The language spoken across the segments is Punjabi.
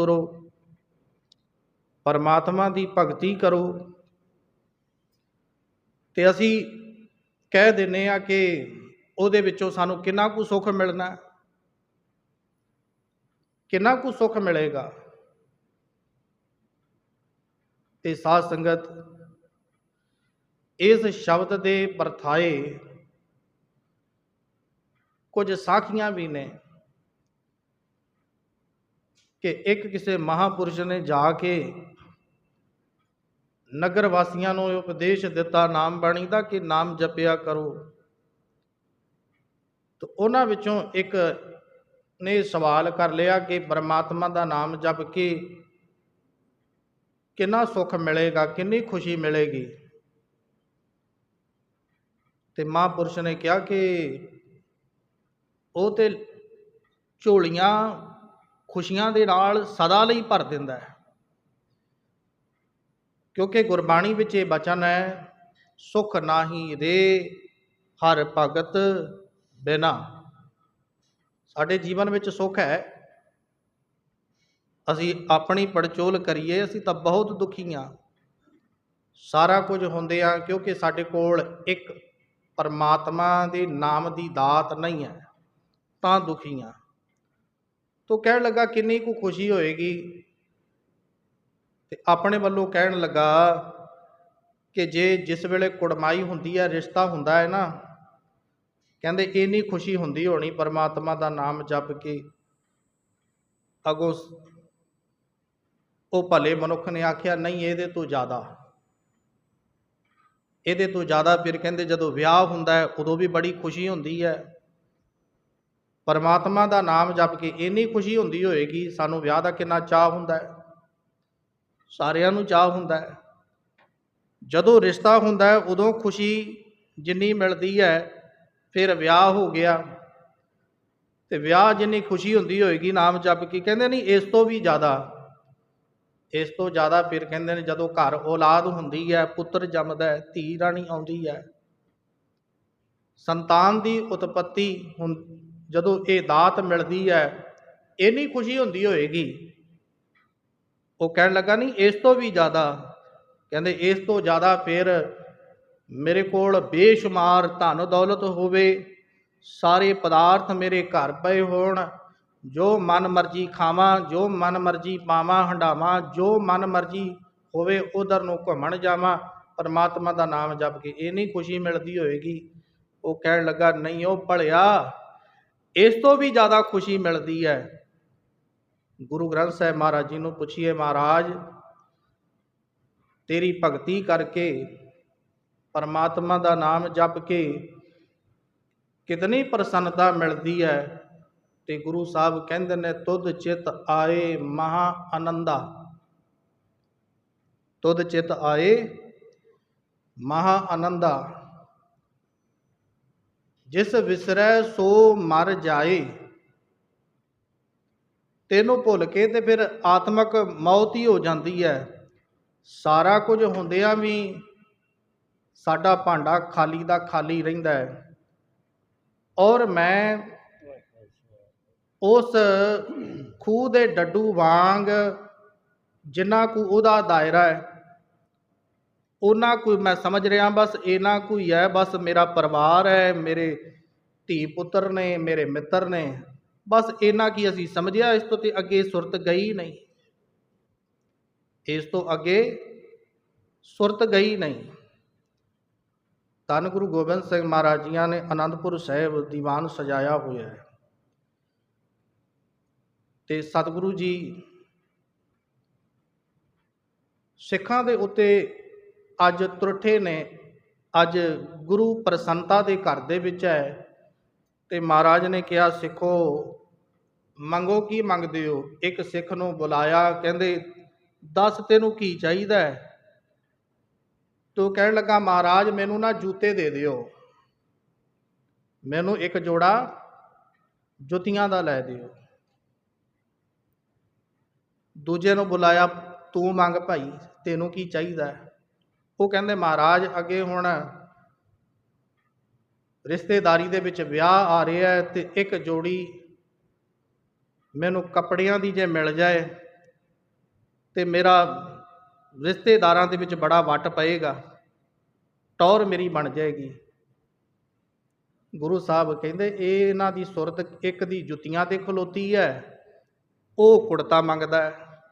ਤੁਰੋ। ਪਰਮਾਤਮਾ ਦੀ ਭਗਤੀ ਕਰੋ। ਤੇ ਅਸੀਂ ਕਹਿ ਦਿੰਨੇ ਆ ਕਿ ਉਹਦੇ ਵਿੱਚੋਂ ਸਾਨੂੰ ਕਿੰਨਾ ਕੁ ਸੁੱਖ ਮਿਲਣਾ ਕਿੰਨਾ ਕੁ ਸੁੱਖ ਮਿਲੇਗਾ? ਤੇ ਸਾਧ ਸੰਗਤ, ਇਸ ਸ਼ਬਦ ਦੇ ਵਰਥਾਏ ਕੁਝ ਸਾਖੀਆਂ ਵੀ ਨੇ। ਕਿ ਇੱਕ ਕਿਸੇ ਮਹਾਪੁਰਸ਼ ਨੇ ਜਾ ਕੇ ਨਗਰ ਵਾਸੀਆਂ ਨੂੰ ਉਪਦੇਸ਼ ਦਿੱਤਾ, ਨਾਮ ਬਾਣੀ ਦਾ ਕਿ ਨਾਮ ਜਪਿਆ ਕਰੋ। ਤਾਂ ਉਹਨਾਂ ਵਿੱਚੋਂ ਇੱਕ ਨੇ ਸਵਾਲ ਕਰ ਲਿਆ ਕਿ ਪਰਮਾਤਮਾ ਦਾ ਨਾਮ ਜਪ ਕੇ ਕਿੰਨਾ ਸੁੱਖ ਮਿਲੇਗਾ, ਕਿੰਨੀ ਖੁਸ਼ੀ ਮਿਲੇਗੀ? ਤੇ ਮਹਾਂਪੁਰਸ਼ ਨੇ ਕਿਹਾ ਕਿ ਉਹ ਤੇ ਝੋਲੀਆਂ ਖੁਸ਼ੀਆਂ ਦੇ ਨਾਲ ਸਦਾ ਲਈ ਭਰ ਦਿੰਦਾ ਹੈ। ਕਿਉਂਕਿ ਗੁਰਬਾਣੀ ਵਿੱਚ ਇਹ ਬਚਨ ਹੈ, ਸੁਖ ਨਾਹੀ ਰੇ ਹਰ ਭਗਤ ਬਿਨਾ। ਸਾਡੇ ਜੀਵਨ ਵਿੱਚ ਸੁੱਖ ਹੈ। ਅਸੀਂ ਆਪਣੀ ਪੜਚੋਲ ਕਰੀਏ, ਅਸੀਂ ਤਾਂ ਬਹੁਤ ਦੁਖੀ ਹਾਂ। ਸਾਰਾ ਕੁਝ ਹੁੰਦੇ ਆ ਕਿਉਂਕਿ ਸਾਡੇ ਕੋਲ ਇੱਕ ਪਰਮਾਤਮਾ ਦੇ ਨਾਮ ਦੀ ਦਾਤ ਨਹੀਂ ਹੈ, ਤਾਂ ਦੁਖੀ ਹਾਂ। ਤੋ ਕਹਿਣ ਲੱਗਾ ਕਿੰਨੀ ਕੁ ਖੁਸ਼ੀ ਹੋਏਗੀ। ਤੇ ਆਪਣੇ ਵੱਲੋਂ ਕਹਿਣ ਲੱਗਾ ਕਿ ਜੇ ਜਿਸ ਵੇਲੇ ਕੁੜਮਾਈ ਹੁੰਦੀ ਹੈ ਰਿਸ਼ਤਾ ਹੁੰਦਾ ਹੈ ਨਾ, ਕਹਿੰਦੇ ਇੰਨੀ ਖੁਸ਼ੀ ਹੁੰਦੀ ਹੋਣੀ ਪਰਮਾਤਮਾ ਦਾ ਨਾਮ ਜਪ ਕੇ। ਅਗੋਂ ਉਹ ਭਲੇ ਮਨੁੱਖ ਨੇ ਆਖਿਆ, ਨਹੀਂ ਇਹਦੇ ਤੋਂ ਜ਼ਿਆਦਾ। ਇਹਦੇ ਤੋਂ ਜ਼ਿਆਦਾ ਫਿਰ ਕਹਿੰਦੇ ਜਦੋਂ ਵਿਆਹ ਹੁੰਦਾ ਹੈ, ਉਦੋਂ ਵੀ ਬੜੀ ਖੁਸ਼ੀ ਹੁੰਦੀ ਹੈ। ਪਰਮਾਤਮਾ ਦਾ ਨਾਮ ਜਪ ਕੇ ਇੰਨੀ ਖੁਸ਼ੀ ਹੁੰਦੀ ਹੋਏਗੀ, ਸਾਨੂੰ ਵਿਆਹ ਦਾ ਕਿੰਨਾ ਚਾਹ ਹੁੰਦਾ ਹੈ। ਸਾਰਿਆਂ ਨੂੰ ਚਾਹ ਹੁੰਦਾ ਹੈ। ਜਦੋਂ ਰਿਸ਼ਤਾ ਹੁੰਦਾ ਹੈ, ਉਦੋਂ ਖੁਸ਼ੀ ਜਿੰਨੀ ਮਿਲਦੀ ਹੈ, ਫਿਰ ਵਿਆਹ ਹੋ ਗਿਆ। ਤੇ ਵਿਆਹ ਜਿੰਨੀ ਖੁਸ਼ੀ ਹੁੰਦੀ ਹੋਏਗੀ, ਨਾਮ ਜਪ ਕੇ, ਕਹਿੰਦੇ ਨਹੀਂ, ਇਸ ਤੋਂ ਵੀ ਜ਼ਿਆਦਾ। ਇਸ ਤੋਂ ਜ਼ਿਆਦਾ ਫਿਰ ਕਹਿੰਦੇ ਨੇ, ਜਦੋਂ ਘਰ ਔਲਾਦ ਹੁੰਦੀ ਹੈ, ਪੁੱਤਰ ਜੰਮਦਾ ਹੈ, ਧੀ ਰਾਣੀ ਆਉਂਦੀ ਹੈ। ਸੰਤਾਨ ਦੀ ਉਤਪਤੀ ਹੁਣ ਜਦੋਂ ਇਹ ਦਾਤ ਮਿਲਦੀ ਹੈ, ਇੰਨੀ ਖੁਸ਼ੀ ਹੁੰਦੀ ਹੋਏਗੀ। ਉਹ ਕਹਿਣ ਲੱਗਾ, ਨਹੀਂ, ਇਸ ਤੋਂ ਵੀ ਜ਼ਿਆਦਾ। ਕਹਿੰਦੇ, ਇਸ ਤੋਂ ਜ਼ਿਆਦਾ ਫਿਰ ਮੇਰੇ ਕੋਲ ਬੇਸ਼ੁਮਾਰ ਧਨ ਦੌਲਤ ਹੋਵੇ, ਸਾਰੇ ਪਦਾਰਥ ਮੇਰੇ ਘਰ ਪਏ ਹੋਣ, ਜੋ ਮਨ ਮਰਜ਼ੀ ਖਾਵਾਂ, ਜੋ ਮਨ ਮਰਜ਼ੀ ਪਾਵਾਂ, ਹੰਡਾਵਾਂ, ਜੋ ਮਨ ਮਰਜ਼ੀ ਹੋਵੇ, ਉਧਰ ਨੂੰ ਘੁੰਮਣ ਜਾਵਾਂ। ਪਰਮਾਤਮਾ ਦਾ ਨਾਮ ਜਪ ਕੇ ਇੰਨੀ ਖੁਸ਼ੀ ਮਿਲਦੀ ਹੋਏਗੀ। ਉਹ ਕਹਿਣ ਲੱਗਾ, ਨਹੀਂ, ਉਹ ਭਲਿਆ ਇਸ ਤੋਂ ਵੀ ਜ਼ਿਆਦਾ ਖੁਸ਼ੀ ਮਿਲਦੀ ਹੈ। ਗੁਰੂ ਗ੍ਰੰਥ ਸਾਹਿਬ ਮਹਾਰਾਜ ਜੀ ਨੂੰ ਪੁੱਛੀਏ ਮਹਾਰਾਜ, ਤੇਰੀ ਭਗਤੀ ਕਰਕੇ ਪਰਮਾਤਮਾ ਦਾ ਨਾਮ ਜਪ ਕੇ ਕਿਤਨੀ ਪ੍ਰਸੰਨਤਾ ਮਿਲਦੀ ਹੈ ਤੇ ਗੁਰੂ ਸਾਹਿਬ ਕਹਿੰਦੇ ਨੇ, ਤੁਧ ਚਿਤ ਆਏ ਮਹਾ ਆਨੰਦਾ। ਤੁਧ ਚਿਤ ਆਏ ਮਹਾ ਆਨੰਦਾ। ਜਿਸ ਵਿਸਰੈ ਸੋ ਮਰ ਜਾਏ। ਤੈਨੂੰ ਭੁੱਲ ਕੇ ਤੇ ਫਿਰ ਆਤਮਕ ਮੌਤ ਹੀ ਹੋ ਜਾਂਦੀ ਹੈ। ਸਾਰਾ ਕੁਝ ਹੁੰਦਿਆਂ ਵੀ ਸਾਡਾ ਭਾਂਡਾ ਖਾਲੀ ਦਾ ਖਾਲੀ ਰਹਿੰਦਾ ਹੈ। ਔਰ ਮੈਂ ਉਸ ਖੂਹ ਦੇ ਡੱਡੂ ਵਾਂਗ ਜਿੰਨਾ ਕੁ ਉਹਦਾ ਦਾਇਰਾ ਹੈ ਉਹਨਾਂ ਕੋਈ ਮੈਂ ਸਮਝ ਰਿਹਾ, ਬਸ ਇਹਨਾਂ ਕੋਈ ਹੈ, ਬਸ ਮੇਰਾ ਪਰਿਵਾਰ ਹੈ, ਮੇਰੇ ਧੀ ਪੁੱਤਰ ਨੇ, ਮੇਰੇ ਮਿੱਤਰ ਨੇ। ਬਸ ਇਹਨਾਂ ਕੀ ਅਸੀਂ ਸਮਝਿਆ, ਇਸ ਤੋਂ ਤੇ ਅੱਗੇ ਸੁਰਤ ਗਈ ਨਹੀਂ। ਇਸ ਤੋਂ ਅੱਗੇ ਸੁਰਤ ਗਈ ਨਹੀਂ। ਧੰਨ ਗੁਰੂ ਗੋਬਿੰਦ ਸਿੰਘ ਮਹਾਰਾਜ ਜੀਆਂ ਨੇ ਆਨੰਦਪੁਰ ਸਾਹਿਬ ਦੀਵਾਨ ਸਜਾਇਆ ਹੋਇਆ ਹੈ। ਤੇ ਸਤਿਗੁਰੂ ਜੀ ਸਿੱਖਾਂ ਦੇ ਉੱਤੇ ਅੱਜ ਤੁਰਠੇ ਨੇ, ਅੱਜ ਗੁਰੂ ਪ੍ਰਸੰਤਾ ਦੇ ਘਰ ਦੇ ਵਿੱਚ ਹੈ ਤੇ ਮਹਾਰਾਜ ਨੇ ਕਿਹਾ, ਸਿੱਖੋ, ਮੰਗੋ ਕੀ ਮੰਗਦੇ ਹੋ? ਇੱਕ ਸਿੱਖ ਨੂੰ ਬੁਲਾਇਆ, ਕਹਿੰਦੇ, ਦੱਸ ਤੈਨੂੰ ਕੀ ਚਾਹੀਦਾ ਹੈ? ਤੂੰ ਕਹਿਣ ਲੱਗਾ, ਮਹਾਰਾਜ, ਮੈਨੂੰ ਨਾ ਜੂਤੇ ਦੇ ਦਿਓ। ਮੈਨੂੰ ਇੱਕ ਜੋੜਾ ਜੁੱਤੀਆਂ ਦਾ ਲੈ ਦਿਓ। ਦੂਜੇ ਨੂੰ ਬੁਲਾਇਆ, ਤੂੰ ਮੰਗ ਭਾਈ, ਤੈਨੂੰ ਕੀ ਚਾਹੀਦਾ ਹੈ? ਉਹ ਕਹਿੰਦੇ, ਮਹਾਰਾਜ, ਅੱਗੇ ਹੁਣ ਰਿਸ਼ਤੇਦਾਰੀ ਦੇ ਵਿੱਚ ਵਿਆਹ ਆ ਰਿਹਾ ਹੈ ਤੇ ਇੱਕ ਜੋੜੀ ਮੈਨੂੰ ਕੱਪੜਿਆਂ ਦੀ ਜੇ ਮਿਲ ਜਾਏ ਤੇ ਮੇਰਾ ਰਿਸ਼ਤੇਦਾਰਾਂ ਦੇ ਵਿੱਚ ਬੜਾ ਵੱਟ ਪਏਗਾ, ਟੌਰ ਮੇਰੀ ਬਣ ਜਾਏਗੀ। ਗੁਰੂ ਸਾਹਿਬ ਕਹਿੰਦੇ, ਇਹ ਇਹਨਾਂ ਦੀ ਸੁਰਤ ਇੱਕ ਦੀ ਜੁੱਤੀਆਂ ਤੇ ਖਲੋਤੀ ਹੈ, ਉਹ ਕੁੜਤਾ ਮੰਗਦਾ ਹੈ।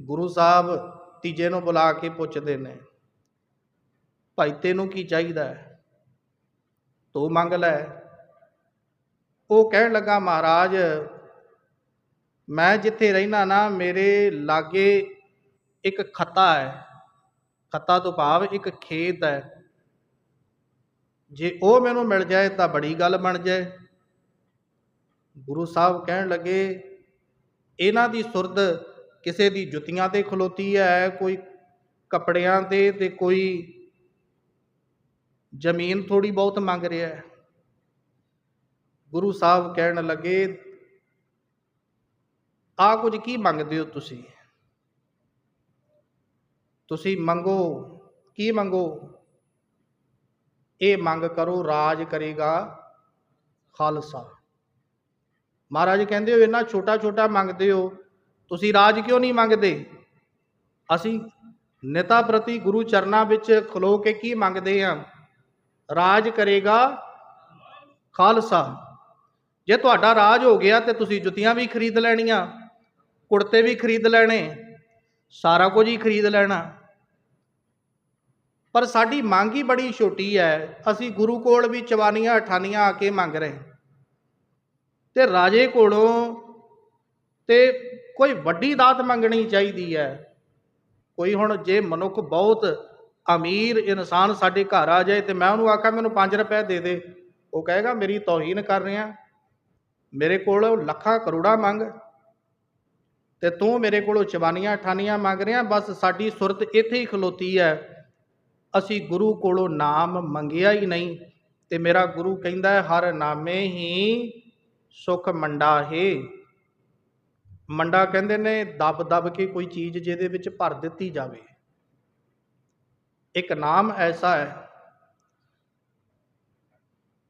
ਗੁਰੂ ਸਾਹਿਬ ਤੀਜੇ ਨੂੰ ਬੁਲਾ ਕੇ ਪੁੱਛਦੇ ਨੇ, ਭਾਈ ਤੈਨੂੰ ਕੀ ਚਾਹੀਦਾ ਹੈ? ਤੂੰ ਮੰਗ ਲੈ। ਉਹ ਕਹਿਣ ਲੱਗਾ, ਮਹਾਰਾਜ, ਮੈਂ ਜਿੱਥੇ ਰਹਿਣਾ ਨਾ, ਮੇਰੇ ਲਾਗੇ ਇੱਕ ਖੱਤਾ ਹੈ। ਖੱਤਾ ਤੋਂ ਭਾਵ ਇੱਕ ਖੇਤ ਹੈ। ਜੇ ਉਹ ਮੈਨੂੰ ਮਿਲ ਜਾਏ ਤਾਂ ਬੜੀ ਗੱਲ ਬਣ ਜਾਏ। ਗੁਰੂ ਸਾਹਿਬ ਕਹਿਣ ਲੱਗੇ, ਇਹਨਾਂ ਦੀ ਸੁਰਦ ਕਿਸੇ ਦੀ ਜੁੱਤੀਆਂ ਤੇ ਖਲੋਤੀ ਹੈ, ਕੋਈ ਕੱਪੜਿਆਂ ਤੇ ਤੇ ਕੋਈ ਜ਼ਮੀਨ ਥੋੜੀ ਬਹੁਤ ਮੰਗ ਰਿਹਾ ਹੈ। ਗੁਰੂ ਸਾਹਿਬ ਕਹਿਣ ਲੱਗੇ ਆ ਕੁਝ ਕੀ ਮੰਗਦੇ ਹੋ ਤੁਸੀਂ? ਤੁਸੀਂ ਮੰਗੋ, ਕੀ ਮੰਗੋ? ਇਹ ਮੰਗ ਕਰੋ, ਰਾਜ ਕਰੇਗਾ ਖਾਲਸਾ। ਮਹਾਰਾਜ ਕਹਿੰਦੇ ਹੋ, ਇੰਨਾ ਛੋਟਾ ਛੋਟਾ ਮੰਗਦੇ ਹੋ ਤੁਸੀਂ ਰਾਜ ਕਿਉਂ ਨਹੀਂ ਮੰਗਦੇ? ਅਸੀਂ ਨੇਤਾ ਪ੍ਰਤੀ ਗੁਰੂ ਚਰਨਾਂ ਵਿੱਚ ਖਲੋ ਕੇ ਕੀ ਮੰਗਦੇ ਹਾਂ? ਰਾਜ ਕਰੇਗਾ ਖਾਲਸਾ। ਜੇ ਤੁਹਾਡਾ ਰਾਜ ਹੋ ਗਿਆ ਤੇ ਤੁਸੀਂ ਜੁੱਤੀਆਂ ਵੀ ਖਰੀਦ ਲੈਣੀਆਂ, ਕੁੜਤੇ ਵੀ ਖਰੀਦ ਲੈਣੇ, ਸਾਰਾ ਕੁਝ ਹੀ ਖਰੀਦ ਲੈਣਾ। ਪਰ ਸਾਡੀ ਮੰਗ ਹੀ ਬੜੀ ਛੋਟੀ ਹੈ। ਅਸੀਂ ਗੁਰੂ ਕੋਲ ਵੀ ਚਵਾਨੀਆਂ, ਅਠਾਨੀਆਂ ਆ ਕੇ ਮੰਗ ਰਹੇ ਤੇ ਰਾਜੇ ਕੋਲੋਂ ਤੇ ਕੋਈ ਵੱਡੀ ਦਾਤ ਮੰਗਣੀ ਚਾਹੀਦੀ ਹੈ। ਕੋਈ ਹੁਣ ਜੇ ਮਨੁੱਖ ਬਹੁਤ ਅਮੀਰ ਇਨਸਾਨ ਸਾਡੇ ਘਰ ਆ ਜਾਏ ਤੇ ਮੈਂ ਉਹਨੂੰ ਆਖਾਂ, ਮੈਨੂੰ 5 ਰੁਪਏ ਦੇ ਦੇ। ਉਹ ਕਹੇਗਾ, ਮੇਰੀ ਤੋਹੀਨ ਕਰ ਰਿਹਾ। ਮੇਰੇ ਕੋਲ ਲੱਖਾਂ ਕਰੋੜਾਂ ਮੰਗ ਤੇ ਤੂੰ ਮੇਰੇ ਕੋਲੋਂ ਚਵਾਨੀਆਂ ਅਠਾਨੀਆਂ ਮੰਗ ਰਿਹਾ। ਬਸ ਸਾਡੀ ਸੁਰਤ ਇੱਥੇ ਹੀ ਖਲੋਤੀ ਹੈ। ਅਸੀਂ ਗੁਰੂ ਕੋਲੋਂ ਨਾਮ ਮੰਗਿਆ ਹੀ ਨਹੀਂ ਤੇ ਮੇਰਾ ਗੁਰੂ ਕਹਿੰਦਾ ਹੈ, ਹਰ ਨਾਮੇ ਹੀ ਸੁਖ ਮੰਡਾ ਹੈ ਮੰਡਾ ਕਹਿੰਦੇ ਨੇ ਦਬ ਦਬ ਕੇ ਕੋਈ ਚੀਜ਼ ਜਿਹਦੇ ਵਿੱਚ ਭਰ ਦਿੱਤੀ ਜਾਵੇ। ਇੱਕ ਨਾਮ ਐਸਾ ਹੈ।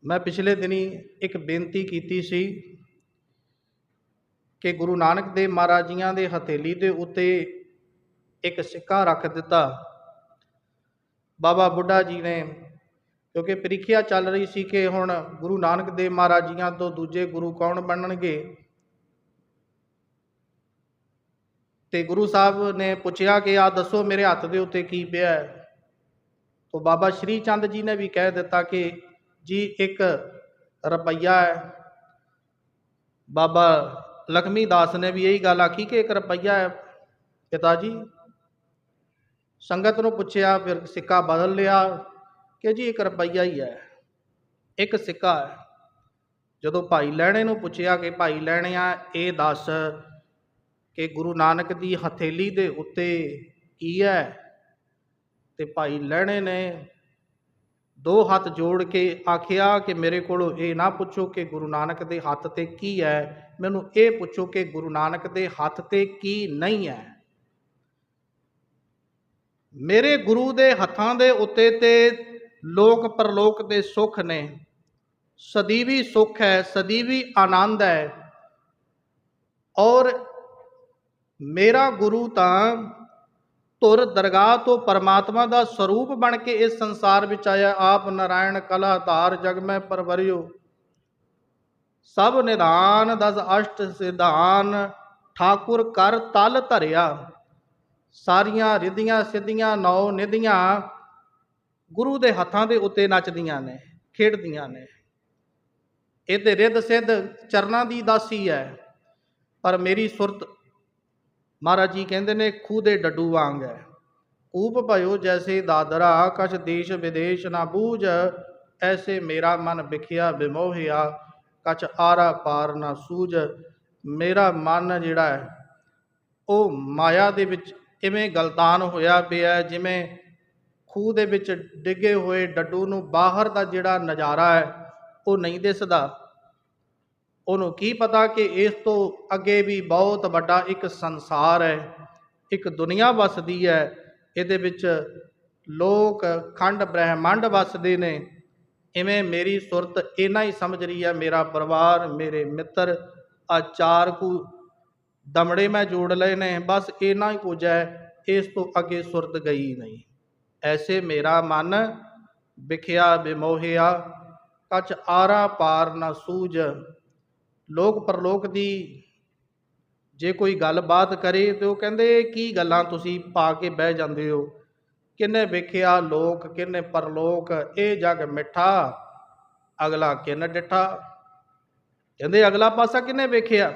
ਮੈਂ ਪਿਛਲੇ ਦਿਨੀ ਇੱਕ ਬੇਨਤੀ ਕੀਤੀ ਸੀ ਕਿ ਗੁਰੂ ਨਾਨਕ ਦੇਵ ਮਹਾਰਾਜ ਜੀਆਂ ਦੇ ਹਥੇਲੀ ਦੇ ਉੱਤੇ ਇੱਕ ਸਿੱਕਾ ਰੱਖ ਦਿੱਤਾ। ਬਾਬਾ ਬੁੱਢਾ ਜੀ ਨੇ, ਕਿਉਂਕਿ ਪ੍ਰੀਖਿਆ ਚੱਲ ਰਹੀ ਸੀ ਕਿ ਹੁਣ ਗੁਰੂ ਨਾਨਕ ਦੇਵ ਮਹਾਰਾਜ ਜੀਆਂ ਤੋਂ ਦੂਜੇ ਗੁਰੂ ਕੌਣ ਬਣਨਗੇ? ਤੇ ਗੁਰੂ ਸਾਹਿਬ ਨੇ ਪੁੱਛਿਆ ਕਿ ਆ ਦੱਸੋ ਮੇਰੇ ਹੱਥ ਦੇ ਉੱਤੇ ਕੀ ਪਿਆ ਹੈ? ਤੋਂ ਬਾਬਾ ਸ਼੍ਰੀ ਚੰਦ ਜੀ ਨੇ ਵੀ ਕਹਿ ਦਿੱਤਾ ਕਿ ਜੀ ਇੱਕ ਰੁਪਈਆ ਹੈ। ਬਾਬਾ ਲਖਮੀ ਦਾਸ ਨੇ ਵੀ ਇਹੀ ਗੱਲ ਆਖੀ ਕਿ ਇੱਕ ਰੁਪਈਆ ਹੈ ਪਿਤਾ ਜੀ ਸੰਗਤ ਨੂੰ ਪੁੱਛਿਆ, ਫਿਰ ਸਿੱਕਾ ਬਦਲ ਲਿਆ ਕਿ ਜੀ ਇੱਕ ਰੁਪਈਆ ਹੀ ਹੈ, ਇੱਕ ਸਿੱਕਾ ਹੈ। ਜਦੋਂ ਭਾਈ ਲੈਣੇ ਨੂੰ ਪੁੱਛਿਆ ਕਿ ਭਾਈ ਲੈਣਿਆ, ਇਹ ਦੱਸ ਕਿ ਗੁਰੂ ਨਾਨਕ ਦੀ ਹਥੇਲੀ ਦੇ ਉੱਤੇ ਕੀ ਹੈ? ਤੇ ਭਾਈ ਲੈਣੇ ਨੇ ਦੋ ਹੱਥ ਜੋੜ ਕੇ ਆਖਿਆ ਕਿ ਮੇਰੇ ਕੋਲੋਂ ਇਹ ਨਾ ਪੁੱਛੋ ਕਿ ਗੁਰੂ ਨਾਨਕ ਦੇ ਹੱਥ ਤੇ ਕੀ ਹੈ। ਮੈਨੂੰ ਇਹ ਪੁੱਛੋ ਕਿ ਗੁਰੂ ਨਾਨਕ ਦੇ ਹੱਥ ਤੇ ਕੀ ਨਹੀਂ ਹੈ। ਮੇਰੇ ਗੁਰੂ ਦੇ ਹੱਥਾਂ ਦੇ ਉੱਤੇ ਤੇ ਲੋਕ ਪਰਲੋਕ ਦੇ ਸੁੱਖ ਨੇ। ਸਦੀਵੀ ਸੁੱਖ ਹੈ, ਸਦੀਵੀ ਆਨੰਦ ਹੈ। ਔਰ ਮੇਰਾ ਗੁਰੂ ਤਾਂ ਧੁਰ ਦਰਗਾਹ ਤੋਂ ਪਰਮਾਤਮਾ ਦਾ ਸਰੂਪ ਬਣ ਕੇ ਇਸ ਸੰਸਾਰ ਵਿੱਚ ਆਇਆ। ਆਪ ਨਾਰਾਇਣ ਕਲਾ ਧਾਰ ਜਗ ਮੈਂ ਪਰਵਰਿਓ। ਸਭ ਨਿਧਾਨ ਦਸ ਅਸ਼ਟ ਸਿਧਾਨ, ਠਾਕੁਰ ਕਰ ਤਲ ਧਰਿਆ। ਸਾਰੀਆਂ ਰਿਧੀਆਂ ਸਿੱਧੀਆਂ, ਨੌ ਨਿਧੀਆਂ ਗੁਰੂ ਦੇ ਹੱਥਾਂ ਦੇ ਉੱਤੇ ਨੱਚਦੀਆਂ ਨੇ, ਖੇਡਦੀਆਂ ਨੇ। ਇਹ ਤੇ ਰਿੱਧ ਸਿੱਧ ਚਰਨਾਂ ਦੀ ਦਾਸੀ ਹੈ, ਪਰ ਮੇਰੀ ਸੁਰਤ ਮਹਾਰਾਜ ਜੀ ਕਹਿੰਦੇ ਨੇ, ਖੂਹ ਦੇ ਡੱਡੂ ਵਾਂਗ ਹੈ। ਊਪ ਭਇਓ ਜੈਸੇ ਦਾਦਰਾ, ਕਛ ਦੇਸ਼ ਵਿਦੇਸ਼ ਨਾ ਬੂਝ, ਐਸੇ ਮੇਰਾ ਮਨ ਵਿਖਿਆ ਬਿਮੋਹਿਆ ਕਛ ਆਰਾ ਪਾਰ ਨਾ ਸੂਝ। ਮੇਰਾ ਮਨ ਜਿਹੜਾ ਹੈ, ਉਹ ਮਾਇਆ ਦੇ ਵਿੱਚ ਇਵੇਂ ਗਲਤਾਨ ਹੋਇਆ ਪਿਆ ਜਿਵੇਂ ਖੂਹ ਦੇ ਵਿੱਚ ਡਿੱਗੇ ਹੋਏ ਡੱਡੂ ਨੂੰ ਬਾਹਰ ਦਾ ਜਿਹੜਾ ਨਜ਼ਾਰਾ ਹੈ, ਉਹ ਨਹੀਂ ਦਿਸਦਾ। ਉਹਨੂੰ ਕੀ ਪਤਾ ਕਿ ਇਸ ਤੋਂ ਅੱਗੇ ਵੀ ਬਹੁਤ ਵੱਡਾ ਇੱਕ ਸੰਸਾਰ ਹੈ, ਇੱਕ ਦੁਨੀਆ ਵਸਦੀ ਹੈ, ਇਹਦੇ ਵਿੱਚ ਲੋਕ ਖੰਡ ਬ੍ਰਹਿਮੰਡ ਵਸਦੇ ਨੇ। ਇਵੇਂ ਮੇਰੀ ਸੁਰਤ ਇੰਨਾ ਹੀ ਸਮਝ ਰਹੀ ਹੈ, ਮੇਰਾ ਪਰਿਵਾਰ, ਮੇਰੇ ਮਿੱਤਰ ਆ ਚਾਰ ਕੁ ਦਮੜੇ ਮੈਂ ਜੋੜ ਲਏ ਨੇ, ਬਸ ਇੰਨਾ ਹੀ ਕੁਝ ਹੈ, ਇਸ ਤੋਂ ਅੱਗੇ ਸੁਰਤ ਗਈ ਨਹੀਂ। ਐਸੇ ਮੇਰਾ ਮਨ ਵਿਖਿਆ ਬਿਮੋਹਿਆ ਕਛ ਆਰਾ ਪਾਰ ਨਾ ਸੂਝ ਲੋਕ ਪਰਲੋਕ ਦੀ ਜੇ ਕੋਈ ਗੱਲਬਾਤ ਕਰੇ ਤੇ ਉਹ ਕਹਿੰਦੇ, ਕੀ ਗੱਲਾਂ ਤੁਸੀਂ ਪਾ ਕੇ ਬਹਿ ਜਾਂਦੇ ਹੋ? ਕਿੰਨੇ ਵੇਖਿਆ ਲੋਕ ਕਿੰਨੇ ਪਰਲੋਕ? ਇਹ ਜਗ ਮਿੱਠਾ, ਅਗਲਾ ਕਿੰਨ ਡਿਠਾ? ਕਹਿੰਦੇ, ਅਗਲਾ ਪਾਸਾ ਕਿੰਨੇ ਵੇਖਿਆ?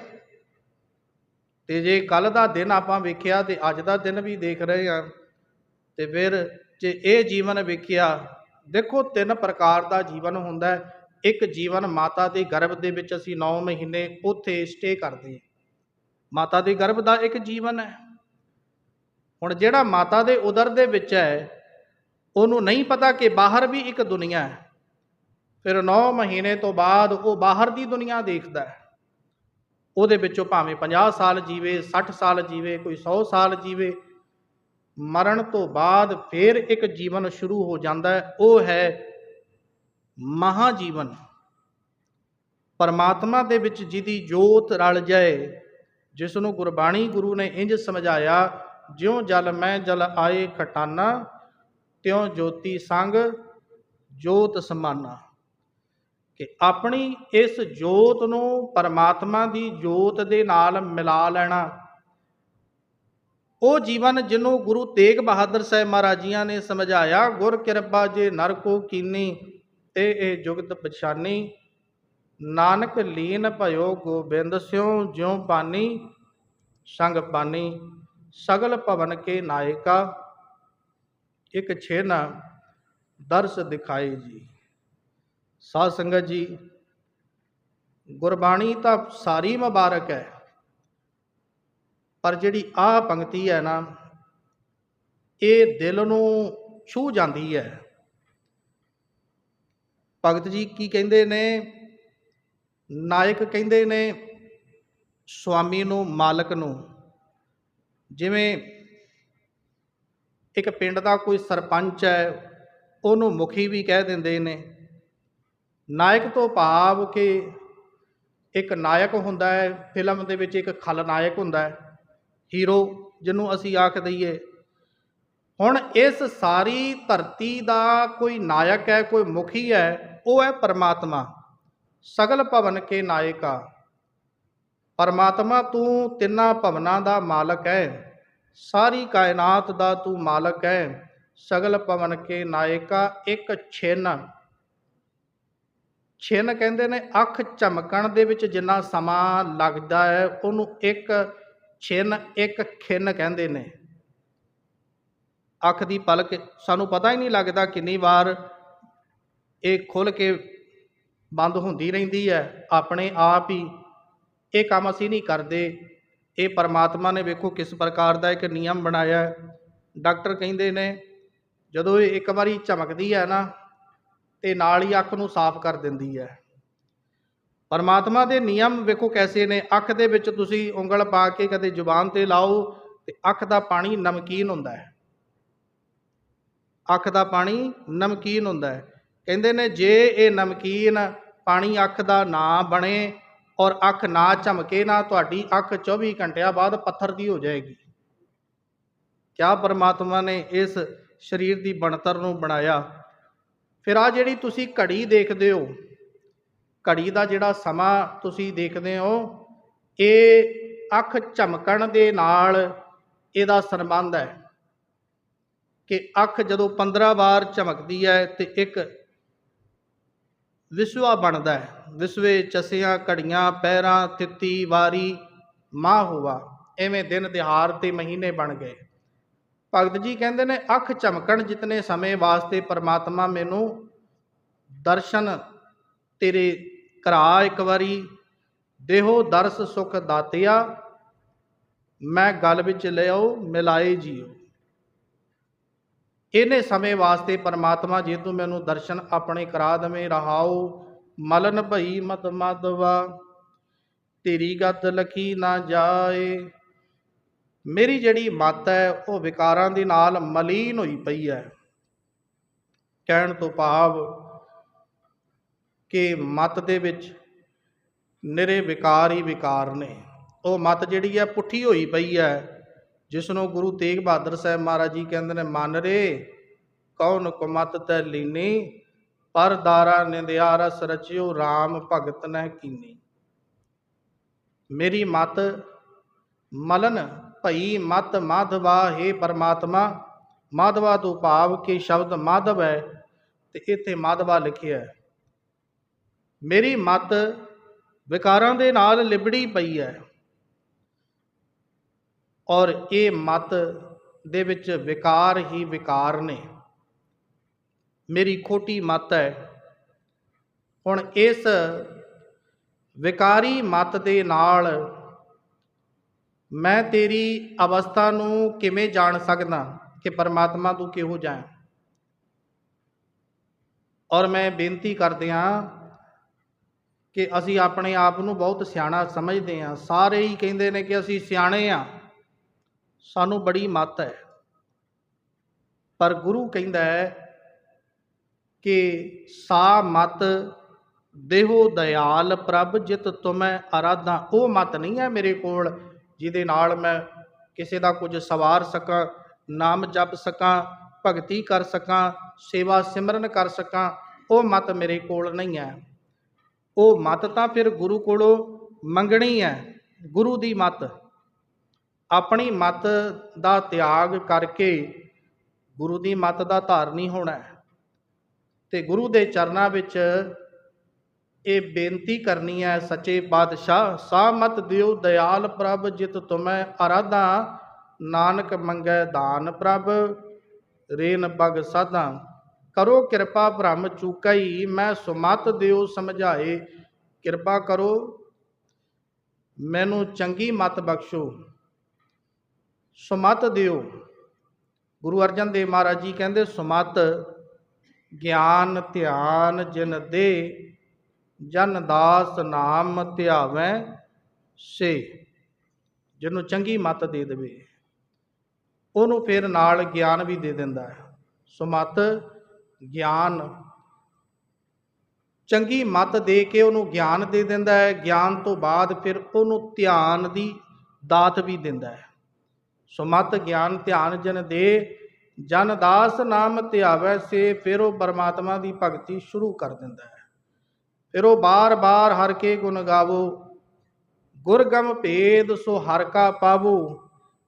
ਤੇ ਜੇ ਕੱਲ ਦਾ ਦਿਨ ਆਪਾਂ ਵੇਖਿਆ ਤੇ ਅੱਜ ਦਾ ਦਿਨ ਵੀ ਦੇਖ ਰਹੇ ਹਾਂ, ਤੇ ਫਿਰ ਜੇ ਇਹ ਜੀਵਨ ਵੇਖਿਆ, ਦੇਖੋ ਤਿੰਨ ਪ੍ਰਕਾਰ ਦਾ ਜੀਵਨ ਹੁੰਦਾ ਹੈ। ਇੱਕ ਜੀਵਨ ਮਾਤਾ ਦੇ ਗਰਭ ਦੇ ਵਿੱਚ ਅਸੀਂ 9 ਮਹੀਨੇ ਉੱਥੇ ਸਟੇ ਕਰਦੇ ਹਾਂ। ਮਾਤਾ ਦੇ ਗਰਭ ਦਾ ਇੱਕ ਜੀਵਨ ਹੈ। ਹੁਣ ਜਿਹੜਾ ਮਾਤਾ ਦੇ ਉਦਰ ਦੇ ਵਿੱਚ ਹੈ, ਉਹਨੂੰ ਨਹੀਂ ਪਤਾ ਕਿ ਬਾਹਰ ਵੀ ਇੱਕ ਦੁਨੀਆ ਹੈ। ਫਿਰ 9 ਮਹੀਨੇ ਤੋਂ ਬਾਅਦ ਉਹ ਬਾਹਰ ਦੀ ਦੁਨੀਆ ਦੇਖਦਾ ਹੈ। ਉਹਦੇ ਵਿੱਚੋਂ ਭਾਵੇਂ 50 ਸਾਲ ਜੀਵੇ 60 ਸਾਲ ਜੀਵੇ, ਕੋਈ 100 ਸਾਲ ਜੀਵੇ, ਮਰਨ ਤੋਂ ਬਾਅਦ ਫਿਰ ਇੱਕ ਜੀਵਨ ਸ਼ੁਰੂ ਹੋ ਜਾਂਦਾ ਹੈ। ਉਹ ਹੈ ਮਹਾ ਜੀਵਨ ਪਰਮਾਤਮਾ ਦੇ ਵਿੱਚ ਜਿਹਦੀ ਜੋਤ ਰਲ ਜਾਏ ਜਿਸ ਨੂੰ ਗੁਰਬਾਣੀ ਗੁਰੂ ਨੇ ਇੰਜ ਸਮਝਾਇਆ, ਜਿਉ ਜਲ ਮੈਂ ਜਲ ਆਏ ਖਟਾਨਾ, ਤਿਉ ਜੋਤੀ ਸੰਗ ਜੋਤ ਸਮਾਨਾ। ਕਿ ਆਪਣੀ ਇਸ ਜੋਤ ਨੂੰ ਪਰਮਾਤਮਾ ਦੀ ਜੋਤ ਦੇ ਨਾਲ ਮਿਲਾ ਲੈਣਾ। ਉਹ ਜੀਵਨ ਜਿਹਨੂੰ ਗੁਰੂ ਤੇਗ ਬਹਾਦਰ ਸਾਹਿਬ ਮਹਾਰਾਜੀਆਂ ਨੇ ਸਮਝਾਇਆ, ਗੁਰ ਕਿਰਪਾ ਜੇ ਨਰ ਕੋ ਕੀਨੀ ਤੇ ਇਹ ਜੁਗਤ ਪਛਾਨੀ। ਨਾਨਕ ਲੀਨ ਭਇਓ ਗੋਬਿੰਦ ਸਿਉ, ਜਿਉ ਪਾਨੀ ਸੰਗ ਪਾਨੀ, ਸਗਲ ਭਵਨ ਕੇ ਨਾਇਕਾ। ਇੱਕ ਛੇਨਾ ਦਰਸ ਦਿਖਾਏ ਜੀ। ਸਾਧ ਸੰਗਤ ਜੀ, ਗੁਰਬਾਣੀ ਤਾਂ ਸਾਰੀ ਮੁਬਾਰਕ ਹੈ, ਪਰ ਜਿਹੜੀ ਆਹ ਪੰਕਤੀ ਹੈ ਨਾ, ਇਹ ਦਿਲ ਨੂੰ ਛੂ ਜਾਂਦੀ ਹੈ। ਭਗਤ ਜੀ ਕੀ ਕਹਿੰਦੇ ਨੇ? ਨਾਇਕ ਕਹਿੰਦੇ ਨੇ, ਸੁਆਮੀ ਨੂੰ, ਮਾਲਕ ਨੂੰ। ਜਿਵੇਂ ਇੱਕ ਪਿੰਡ ਦਾ ਕੋਈ ਸਰਪੰਚ ਹੈ, ਉਹਨੂੰ ਮੁਖੀ ਵੀ ਕਹਿ ਦਿੰਦੇ ਨੇ। ਨਾਇਕ ਤੋਂ ਭਾਵ ਕਿ ਇੱਕ ਨਾਇਕ ਹੁੰਦਾ ਹੈ, ਫਿਲਮ ਦੇ ਵਿੱਚ ਇੱਕ ਖਲਨਾਇਕ ਹੁੰਦਾ ਹੈ, ਹੀਰੋ, ਜਿਹਨੂੰ ਅਸੀਂ ਆਖ ਦਈਏ। ਹੁਣ ਇਸ ਸਾਰੀ ਧਰਤੀ ਦਾ ਕੋਈ ਨਾਇਕ ਹੈ, ਕੋਈ ਮੁਖੀ ਹੈ ਉਹ ਹੈ ਪਰਮਾਤਮਾ, ਸਗਲ ਭਵਨ ਕੇ ਨਾਇਕਾ। ਪਰਮਾਤਮਾ ਤੂੰ ਤਿੰਨਾਂ ਭਵਨਾਂ ਦਾ ਮਾਲਕ ਹੈ, ਸਾਰੀ ਕਾਇਨਾਤ ਦਾ ਤੂੰ ਮਾਲਕ ਹੈ, ਸਗਲ ਭਵਨ ਕੇ ਨਾਇਕਾ ਇੱਕ ਛਿਨ। ਛਿਨ ਕਹਿੰਦੇ ਨੇ ਅੱਖ ਚਮਕਣ ਦੇ ਵਿੱਚ ਜਿੰਨਾ ਸਮਾਂ ਲੱਗਦਾ ਹੈ, ਉਹਨੂੰ ਇੱਕ ਛਿਨ, ਇੱਕ ਖਿੰਨ ਕਹਿੰਦੇ ਨੇ। ਅੱਖ ਦੀ ਪਲਕ, ਸਾਨੂੰ ਪਤਾ ਹੀ ਨਹੀਂ ਲੱਗਦਾ ਕਿੰਨੀ ਵਾਰ ਇਹ ਖੁੱਲ ਕੇ ਬੰਦ ਹੁੰਦੀ ਰਹਿੰਦੀ ਹੈ। ਆਪਣੇ ਆਪ ਹੀ ਇਹ ਕੰਮ ਅਸੀਂ ਨਹੀਂ ਕਰਦੇ। ਇਹ ਪਰਮਾਤਮਾ ਨੇ ਵੇਖੋ ਕਿਸ ਪ੍ਰਕਾਰ ਦਾ ਇੱਕ ਨਿਯਮ ਬਣਾਇਆ ਡਾਕਟਰ ਕਹਿੰਦੇ ਨੇ, ਜਦੋਂ ਇਹ ਇੱਕ ਵਾਰੀ ਝਮਕਦੀ ਹੈ ਨਾ, ਤੇ ਨਾਲ ਹੀ ਅੱਖ ਨੂੰ ਸਾਫ਼ ਕਰ ਦਿੰਦੀ ਹੈ। ਪਰਮਾਤਮਾ ਦੇ ਨਿਯਮ ਵੇਖੋ ਕੈਸੇ ਨੇ। ਅੱਖ ਦੇ ਵਿੱਚ ਤੁਸੀਂ ਉਂਗਲ ਪਾ ਕੇ ਕਦੇ ਜ਼ੁਬਾਨ ਤੇ ਲਾਓ, ਤੇ ਅੱਖ ਦਾ ਪਾਣੀ ਨਮਕੀਨ ਹੁੰਦਾ ਹੈ। ਅੱਖ ਦਾ ਪਾਣੀ ਨਮਕੀਨ ਹੁੰਦਾ ਹੈ। ਕਹਿੰਦੇ ਨੇ, ਜੇ ਇਹ ਨਮਕੀਨ ਪਾਣੀ ਅੱਖ ਦਾ ਨਾ ਬਣੇ ਔਰ ਅੱਖ ਨਾ ਝਮਕੇ ਨਾ ਤੁਹਾਡੀ ਅੱਖ 24 ਘੰਟਿਆਂ ਬਾਅਦ ਪੱਥਰ ਦੀ ਹੋ ਜਾਏਗੀ। ਕਿਆ ਪਰਮਾਤਮਾ ਨੇ ਇਸ ਸਰੀਰ ਦੀ ਬਣਤਰ ਨੂੰ ਬਣਾਇਆ। ਫਿਰ ਆ ਜਿਹੜੀ ਤੁਸੀਂ ਘੜੀ ਦੇਖਦੇ ਹੋ, ਘੜੀ ਦਾ ਜਿਹੜਾ ਸਮਾਂ ਤੁਸੀਂ ਦੇਖਦੇ ਹੋ, ਇਹ ਅੱਖ ਝਮਕਣ ਦੇ ਨਾਲ ਇਹਦਾ ਸੰਬੰਧ ਹੈ ਕਿ ਅੱਖ ਜਦੋਂ 15 ਵਾਰ ਝਮਕਦੀ ਹੈ ਤੇ ਇੱਕ ਵਿਸਵਾ ਬਣਦਾ ਹੈ। ਵਿਸਵੇ ਚਸਿਆਂ, ਘੜੀਆਂ, ਪੈਰਾਂ ਤਿੱਤੀ ਵਾਰੀ, ਮਾਹ ਹੋਵਾ ਐਵੇਂ ਦਿਨ ਦਿਹਾੜ ਤੇ ਮਹੀਨੇ ਬਣ ਗਏ। ਭਗਤ ਜੀ ਕਹਿੰਦੇ ਨੇ, ਅੱਖ ਚਮਕਣ ਜਿਤਨੇ ਸਮੇਂ ਵਾਸਤੇ ਪਰਮਾਤਮਾ ਮੈਨੂੰ ਦਰਸ਼ਨ ਤੇਰੇ ਕਰਾ ਇੱਕ ਵਾਰੀ, ਦੇਹੋ ਦਰਸ ਸੁਖ ਦਾਤਿਆ, ਮੈਂ ਗੱਲ ਵਿੱਚ ਲਿਆਓ, ਮਿਲਾਏ ਜੀਓ। ਇਹਨੇ ਸਮੇਂ ਵਾਸਤੇ ਪਰਮਾਤਮਾ ਜੇ ਤੂੰ ਮੈਨੂੰ ਦਰਸ਼ਨ ਆਪਣੇ ਕਰਾ ਦਵੇਂ। ਰਹਾਓ ਮਲਨ ਭਈ ਮਤ ਮਦਵਾ ਤੇਰੀ ਗੱਤ ਲਖੀ ਨਾ ਜਾਏ। ਮੇਰੀ ਜਿਹੜੀ ਮਤ ਹੈ, ਉਹ ਵਿਕਾਰਾਂ ਦੇ ਨਾਲ ਮਲੀਨ ਹੋਈ ਪਈ ਹੈ। ਕਹਿਣ ਤੋਂ ਭਾਵ ਕਿ ਮਤ ਦੇ ਵਿੱਚ ਨਿਰੇ ਵਿਕਾਰ ਹੀ ਵਿਕਾਰ ਨੇ। ਉਹ ਮਤ ਜਿਹੜੀ ਹੈ, ਪੁੱਠੀ ਹੋਈ ਪਈ ਹੈ। ਜਿਸ ਨੂੰ ਗੁਰੂ ਤੇਗ ਬਹਾਦਰ ਸਾਹਿਬ ਮਹਾਰਾਜ ਜੀ ਕਹਿੰਦੇ ਨੇ, ਮਨ ਰੇ, ਕੌਣ ਕੁਮਤ ਤੈ ਲੀਨੀ, ਪਰ ਦਾਰਾ ਨਿੰਦਿਆ ਰਸ ਰਚਿਓ RAM ਭਗਤ ਨਹਿ ਕੀਨੀ। ਮੇਰੀ ਮਤ ਮਲਨ ਭਈ ਮਤ ਮਾਧਵਾ, ਹੈ ਪਰਮਾਤਮਾ, ਮਾਧਵਾ ਤੋਂ ਭਾਵ ਕੇ ਸ਼ਬਦ ਮਾਧਵ ਹੈ, ਤੇ ਇੱਥੇ ਮਾਧਵਾ ਲਿਖਿਆ ਹੈ। ਮੇਰੀ ਮਤ ਵਿਕਾਰਾਂ ਦੇ ਨਾਲ ਲਿਬੜੀ ਪਈ ਹੈ। ਔਰ ਇਹ ਮਤ ਦੇ ਵਿੱਚ ਵਿਕਾਰ ਹੀ ਵਿਕਾਰ ਨੇ। ਮੇਰੀ ਖੋਟੀ ਮਤ ਹੈ। ਹੁਣ ਇਸ ਵਿਕਾਰੀ ਮਤ ਦੇ ਨਾਲ ਮੈਂ ਤੇਰੀ ਅਵਸਥਾ ਨੂੰ ਕਿਵੇਂ ਜਾਣ ਸਕਦਾ ਕਿ ਪਰਮਾਤਮਾ ਤੂੰ ਕਿਹੋ ਜਿਹਾ ਔਰ ਮੈਂ ਬੇਨਤੀ ਕਰਦਿਆਂ ਕਿ ਅਸੀਂ ਆਪਣੇ ਆਪ ਨੂੰ ਬਹੁਤ ਸਿਆਣਾ ਸਮਝਦੇ ਹਾਂ। ਸਾਰੇ ਹੀ ਕਹਿੰਦੇ ਨੇ ਕਿ ਅਸੀਂ ਸਿਆਣੇ ਆ ਸਾਨੂੰ ਬੜੀ ਮੱਤ ਹੈ। ਪਰ ਗੁਰੂ ਕਹਿੰਦਾ ਹੈ ਕਿ ਸਾ ਮਤ ਦੇਹੋ ਦਇਆਲ ਪ੍ਰਭ ਜਿਤ ਤੁਮੈ ਅਰਾਧਾ ਉਹ ਮਤ ਨਹੀਂ ਹੈ ਮੇਰੇ ਕੋਲ, ਜਿਹਦੇ ਨਾਲ ਮੈਂ ਕਿਸੇ ਦਾ ਕੁਝ ਸਵਾਰ ਸਕਾਂ, ਨਾਮ ਜਪ ਸਕਾਂ, ਭਗਤੀ ਕਰ ਸਕਾਂ, ਸੇਵਾ ਸਿਮਰਨ ਕਰ ਸਕਾਂ, ਉਹ ਮਤ ਮੇਰੇ ਕੋਲ ਨਹੀਂ ਹੈ। ਉਹ ਮਤ ਤਾਂ ਫਿਰ ਗੁਰੂ ਕੋਲੋਂ ਮੰਗਣੀ ਹੈ, ਗੁਰੂ ਦੀ ਮਤ। ਆਪਣੀ ਮਤ ਦਾ ਤਿਆਗ ਕਰਕੇ ਗੁਰੂ ਦੀ ਮਤ ਦਾ ਧਾਰਨੀ ਹੋਣਾ ਹੈ। ਤੇ ਗੁਰੂ ਦੇ ਚਰਨਾਂ ਵਿੱਚ ਇਹ ਬੇਨਤੀ ਕਰਨੀ ਹੈ, ਸੱਚੇ ਪਾਤਸ਼ਾਹ ਸਾ ਮਤ ਦਿਓ, ਦਇਆਲ ਪ੍ਰਭ, ਜਿਤ ਤੁਮੈ ਅਰਾਧਾ ਨਾਨਕ ਮੰਗੈ ਦਾਨ ਪ੍ਰਭ, ਰੇਨ ਬਗ ਸਾਧਾ। ਕਰੋ ਕਿਰਪਾ ਭ੍ਰਮ ਚੁਕਈ, ਮੈਂ ਸੁਮਤ ਦਿਓ ਸਮਝਾਏ। ਕਿਰਪਾ ਕਰੋ, ਮੈਨੂੰ ਚੰਗੀ ਮਤ ਬਖਸ਼ੋ। ਸੁਮਤ ਦਿਓ। ਗੁਰੂ ਅਰਜਨ ਦੇਵ ਮਹਾਰਾਜ ਜੀ ਕਹਿੰਦੇ, ਸੁਮਤ ਗਿਆਨ ਧਿਆਨ ਜਿਨ ਦੇ, ਜਨ ਦਾਸ ਨਾਮ ਧਿਆਵੈ ਸੇ। ਜਿਹਨੂੰ ਚੰਗੀ ਮਤ ਦੇ ਦੇਵੇ, ਉਹਨੂੰ ਫਿਰ ਨਾਲ ਗਿਆਨ ਵੀ ਦੇ ਦਿੰਦਾ ਹੈ। ਸੁਮਤ ਗਿਆਨ, ਚੰਗੀ ਮਤ ਦੇ ਕੇ ਉਹਨੂੰ ਗਿਆਨ ਦੇ ਦਿੰਦਾ ਹੈ। ਗਿਆਨ ਤੋਂ ਬਾਅਦ ਫਿਰ ਉਹਨੂੰ ਧਿਆਨ ਦੀ ਦਾਤ ਵੀ ਦਿੰਦਾ ਹੈ। ਸੁਮਤ ਗਿਆਨ ਧਿਆਨ ਜਨ ਦੇ, ਜਨ ਦਾਸ ਨਾਮ ਧਿਆਵੈ ਸੇ, ਫਿਰ ਉਹ ਪਰਮਾਤਮਾ ਦੀ ਭਗਤੀ ਸ਼ੁਰੂ ਕਰ ਦਿੰਦਾ ਹੈ। ਫਿਰ ਉਹ ਬਾਰ-ਬਾਰ ਹਰ ਕੇ ਗੁਣ ਗਾਵੋ। ਗੁਰਗਮ ਭੇਦ ਸੋ ਹਰ ਕਾ ਪਾਵੋ।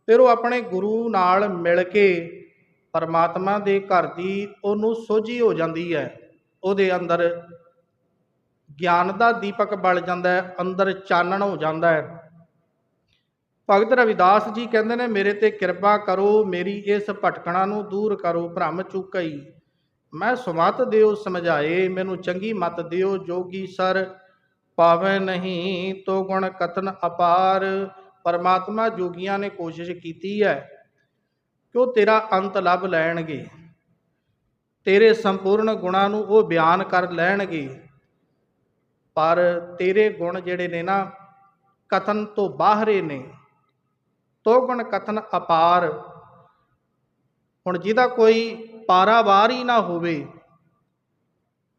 ਫਿਰ ਉਹ ਆਪਣੇ ਗੁਰੂ ਨਾਲ ਮਿਲ ਕੇ ਪਰਮਾਤਮਾ ਦੇ ਘਰ ਦੀ ਉਹਨੂੰ ਸੋਝੀ ਹੋ ਜਾਂਦੀ ਹੈ। ਉਹਦੇ ਅੰਦਰ ਗਿਆਨ ਦਾ ਦੀਪਕ ਬਲ ਜਾਂਦਾ ਹੈ, ਅੰਦਰ ਚਾਨਣ ਹੋ ਜਾਂਦਾ ਹੈ। ਭਗਤ ਰਵਿਦਾਸ ਜੀ ਕਹਿੰਦੇ ਨੇ, ਮੇਰੇ ਤੇ ਕਿਰਪਾ ਕਰੋ, ਮੇਰੀ ਇਸ ਭਟਕਣਾ ਨੂੰ ਦੂਰ ਕਰੋ, ਭ੍ਰਮ ਚੁਕਈ। ਮੈਂ ਸੁਮਤ ਦਿਓ ਸਮਝਾਏ, ਮੈਨੂੰ ਚੰਗੀ ਮਤ ਦਿਓ ਜੋਗੀ ਸਰ ਪਾਵੇ ਨਹੀਂ, ਤੋ ਗੁਣ ਕਤਨ ਅਪਾਰ। ਪਰਮਾਤਮਾ ਜੋਗੀਆਂ ਨੇ ਕੋਸ਼ਿਸ਼ ਕੀਤੀ ਹੈ ਕਿ ਉਹ ਤੇਰਾ ਅੰਤ ਲੱਭ ਲੈਣਗੇ। ਤੇਰੇ ਸੰਪੂਰਨ ਗੁਣਾਂ ਨੂੰ ਉਹ ਬਿਆਨ ਕਰ ਲੈਣਗੇ। ਪਰ ਤੇਰੇ ਗੁਣ ਜਿਹੜੇ ਨੇ ਨਾ, ਕਥਨ ਤੋਂ ਬਾਹਰੇ ਨੇ। ਤੋਗਣ ਕਥਨ ਅਪਾਰ। ਹੁਣ ਜਿਹਦਾ ਕੋਈ ਪਾਰਾਵਾਰ ਹੀ ਨਾ ਹੋਵੇ,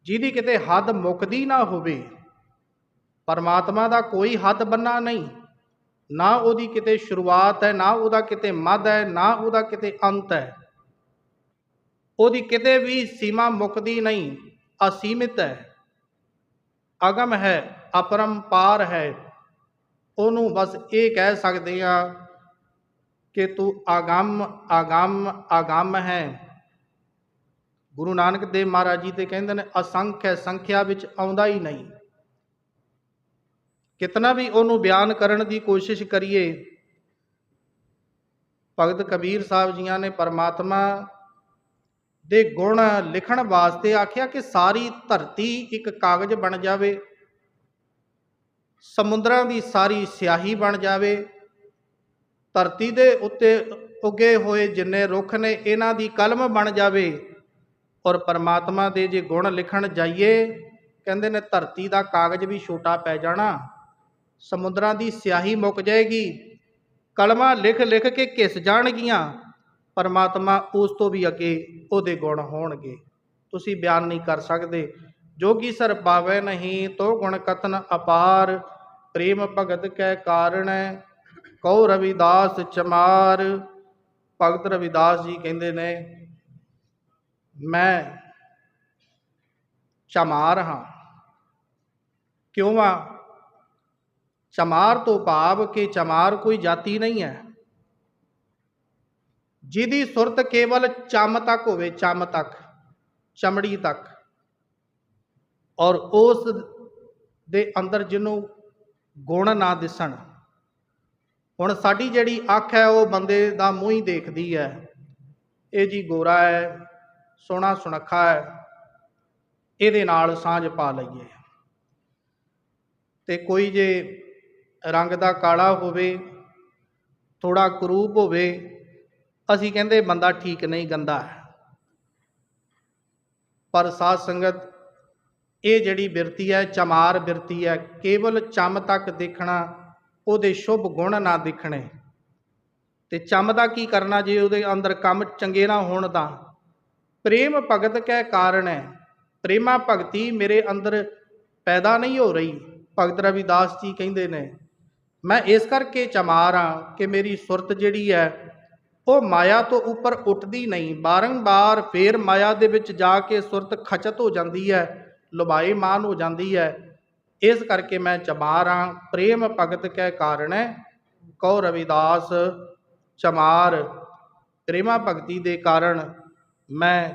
ਜਿਹਦੀ ਕਿਤੇ ਹੱਦ ਮੁੱਕਦੀ ਨਾ ਹੋਵੇ, ਪਰਮਾਤਮਾ ਦਾ ਕੋਈ ਹੱਦ ਬੰਨਾ ਨਹੀਂ। ਨਾ ਉਹਦੀ ਕਿਤੇ ਸ਼ੁਰੂਆਤ ਹੈ, ਨਾ ਉਹਦਾ ਕਿਤੇ ਮੱਧ ਹੈ, ਨਾ ਉਹਦਾ ਕਿਤੇ ਅੰਤ ਹੈ। ਉਹਦੀ ਕਿਤੇ ਵੀ ਸੀਮਾ ਮੁੱਕਦੀ ਨਹੀਂ, ਅਸੀਮਿਤ ਹੈ। ਅਗਮ ਹੈ, ਅਪਰੰਪਾਰ ਹੈ। ਉਹਨੂੰ ਬਸ ਇਹ ਕਹਿ ਸਕਦੇ ਆ ਕਿ ਤੂੰ ਆਗਮ ਆਗਮ ਆਗਮ ਹੈ। ਗੁਰੂ ਨਾਨਕ ਦੇਵ ਮਹਾਰਾਜ ਜੀ ਤੇ ਕਹਿੰਦੇ ਨੇ, ਅਸੰਖ ਹੈ, ਸੰਖਿਆ ਵਿੱਚ ਆਉਂਦਾ ਹੀ ਨਹੀਂ। ਕਿਤਨਾ ਵੀ ਉਹਨੂੰ ਬਿਆਨ ਕਰਨ ਦੀ ਕੋਸ਼ਿਸ਼ ਕਰੀਏ, ਭਗਤ ਕਬੀਰ ਸਾਹਿਬ ਜੀਆਂ ਨੇ ਪਰਮਾਤਮਾ ਦੇ ਗੁਣ ਲਿਖਣ ਵਾਸਤੇ ਆਖਿਆ ਕਿ ਸਾਰੀ ਧਰਤੀ ਇੱਕ ਕਾਗਜ਼ ਬਣ ਜਾਵੇ, ਸਮੁੰਦਰਾਂ ਦੀ ਸਾਰੀ ਸਿਆਹੀ ਬਣ ਜਾਵੇ ਧਰਤੀ ਦੇ ਉੱਤੇ ਉੱਗੇ ਹੋਏ ਜਿੰਨੇ ਰੁੱਖ ਨੇ, ਇਹਨਾਂ ਦੀ ਕਲਮ ਬਣ ਜਾਵੇ ਔਰ ਪਰਮਾਤਮਾ ਦੇ ਜੇ ਗੁਣ ਲਿਖਣ ਜਾਈਏ, ਕਹਿੰਦੇ ਨੇ ਧਰਤੀ ਦਾ ਕਾਗਜ਼ ਵੀ ਛੋਟਾ ਪੈ ਜਾਣਾ, ਸਮੁੰਦਰਾਂ ਦੀ ਸਿਆਹੀ ਮੁੱਕ ਜਾਏਗੀ, ਕਲਮਾਂ ਲਿਖ ਲਿਖ ਕੇ ਘਿਸ ਜਾਣਗੀਆਂ, ਪਰਮਾਤਮਾ ਉਸ ਤੋਂ ਵੀ ਅੱਗੇ ਉਹਦੇ ਗੁਣ ਹੋਣਗੇ। ਤੁਸੀਂ ਬਿਆਨ ਨਹੀਂ ਕਰ ਸਕਦੇ। ਜੋਗੀ ਸਰ ਪਾਵੇ ਨਹੀਂ ਤੋ ਗੁਣ ਕਥਨ ਅਪਾਰ, ਪ੍ਰੇਮ ਭਗਤ ਕੈ ਕਾਰਣ ਕਉ ਰਵਿਦਾਸ ਚਮਾਰ। ਭਗਤ ਰਵਿਦਾਸ ਜੀ ਕਹਿੰਦੇ ਨੇ, ਮੈਂ ਚਮਾਰ ਹਾਂ। ਕਿਉਂ ਆ? ਚਮਾਰ ਤੋਂ ਭਾਵ ਕਿ ਚਮਾਰ ਕੋਈ ਜਾਤੀ ਨਹੀਂ ਹੈ। ਜਿਹਦੀ ਸੁਰਤ ਕੇਵਲ ਚਮ ਤੱਕ ਹੋਵੇ, ਚਮ ਤੱਕ, ਚਮੜੀ ਤੱਕ। ਔਰ ਉਸ ਦੇ ਅੰਦਰ ਜਿਹਨੂੰ ਗੁਣ ਨਾ ਦਿਸਣ। ਹੁਣ ਸਾਡੀ ਜਿਹੜੀ ਅੱਖ ਹੈ, ਉਹ ਬੰਦੇ ਦਾ ਮੂੰਹ ਹੀ ਦੇਖਦੀ ਹੈ। ਇਹ ਜੀ ਗੋਰਾ ਹੈ, ਸੋਹਣਾ ਸੁਨੱਖਾ ਹੈ, ਇਹਦੇ ਨਾਲ ਸਾਂਝ ਪਾ ਲਈਏ। ਤੇ ਕੋਈ ਜੇ ਰੰਗ ਦਾ ਕਾਲਾ ਹੋਵੇ ਥੋੜਾ ਕਰੂਪ ਹੋਵੇ, ਅਸੀਂ ਕਹਿੰਦੇ ਬੰਦਾ ਠੀਕ ਨਹੀਂ, ਗੰਦਾ ਹੈ। ਪਰ ਸਾਧ ਸੰਗਤ, ਇਹ ਜਿਹੜੀ ਬਿਰਤੀ ਹੈ, ਚਮਾਰ ਬਿਰਤੀ ਹੈ, ਕੇਵਲ ਚਮ ਤੱਕ ਦੇਖਣਾ ਉਹਦੇ ਸ਼ੁਭ ਗੁਣ ਨਾ ਦਿਖਣੇ। ਤੇ ਚਮ ਦਾ ਕੀ ਕਰਨਾ ਜੇ ਉਹਦੇ ਅੰਦਰ ਕੰਮ ਚੰਗੇ ਨਾ ਹੋਣ ਤਾਂ? ਪ੍ਰੇਮ ਭਗਤ ਕੈ ਕਾਰਨ ਹੈ। ਪ੍ਰੇਮਾ ਭਗਤੀ ਮੇਰੇ ਅੰਦਰ ਪੈਦਾ ਨਹੀਂ ਹੋ ਰਹੀ। ਭਗਤ ਰਵਿਦਾਸ ਜੀ ਕਹਿੰਦੇ ਨੇ, ਮੈਂ ਇਸ ਕਰਕੇ ਚਮਾਰ ਹਾਂ ਕਿ ਮੇਰੀ ਸੁਰਤ ਜਿਹੜੀ ਹੈ, ਉਹ ਮਾਇਆ ਤੋਂ ਉੱਪਰ ਉੱਠਦੀ ਨਹੀਂ। ਬਾਰੰਬਾਰ ਫੇਰ ਮਾਇਆ ਦੇ ਵਿੱਚ ਜਾ ਕੇ ਸੁਰਤ ਖਚਤ ਹੋ ਜਾਂਦੀ ਹੈ ਲੁਬਾਏ ਮਾਨ ਹੋ ਜਾਂਦੀ ਹੈ। ਇਸ ਕਰਕੇ ਮੈਂ ਚਮਾਰ ਹਾਂ ਪ੍ਰੇਮ ਭਗਤ ਕੈ ਕਾਰਨ ਹੈ। ਕਉ ਰਵਿਦਾਸ ਚਮਾਰ। ਪ੍ਰੇਮਾ ਭਗਤੀ ਦੇ ਕਾਰਨ ਮੈਂ